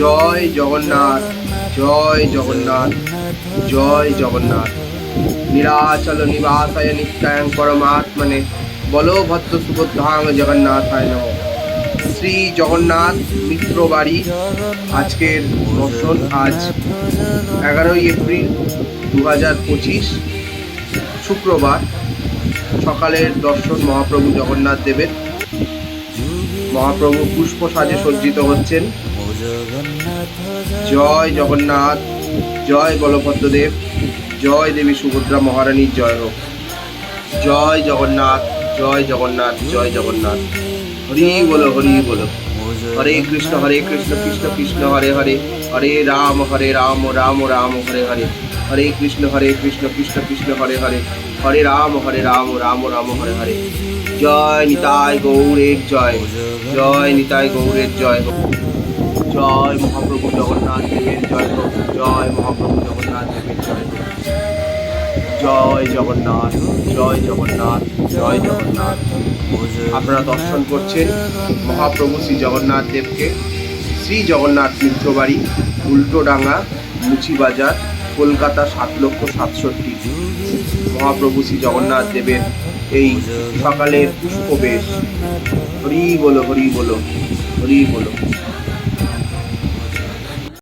জয় জগন্নাথ জয় জগন্নাথ জয় জগন্নাথ। নীলাচল নিবাসায় নিত্যাং পরমাত্মনে বলভদ্র সুভদ্রাং জগন্নাথায় নম। শ্রী জগন্নাথ মিত্র বাড়ি আজকের দর্শন আজ এগারোই এপ্রিল দু হাজার পঁচিশ, শুক্রবার। সকালের দর্শন মহাপ্রভু জগন্নাথ দেবের। মহাপ্রভু পুষ্প সাজে সজ্জিত হচ্ছেন। জয় জগন্নাথ, জয় বলভদ্রদেব, জয় দেবী সুভদ্রা মহারানীর জয় হোক। জয় জগন্নাথ জয় জগন্নাথ জয় জগন্নাথ। হরি বলো হরি বলো। হরে কৃষ্ণ হরে কৃষ্ণ কৃষ্ণ কৃষ্ণ, হরে হরে। হরে রাম হরে রাম রাম রাম, হরে হরে। হরে কৃষ্ণ হরে কৃষ্ণ কৃষ্ণ কৃষ্ণ, হরে হরে। হরে রাম হরে রাম রাম রাম, হরে হরে। জয় নিতাই গৌরের জয়। জয় নিতাই গৌরের জয় হোক। জয় মহাপ্রভু জগন্নাথ দেবের জয় হোক। জয় মহাপ্রভু জগন্নাথ দেবের জয় জয় জগন্নাথ জয় জগন্নাথ জয় জগন্নাথ। আপনারা দর্শন করছেন মহাপ্রভু শ্রী জগন্নাথ দেবকে। শ্রী জগন্নাথ মিত্রবাড়ি উল্টোডাঙ্গা, মুচিবাজার, কলকাতা সাত লক্ষ সাতষট্টি। মহাপ্রভু শ্রী জগন্নাথ দেবের এই সকালের পুষ্পবেশ হরি বলো হরি বলো হরি বলো।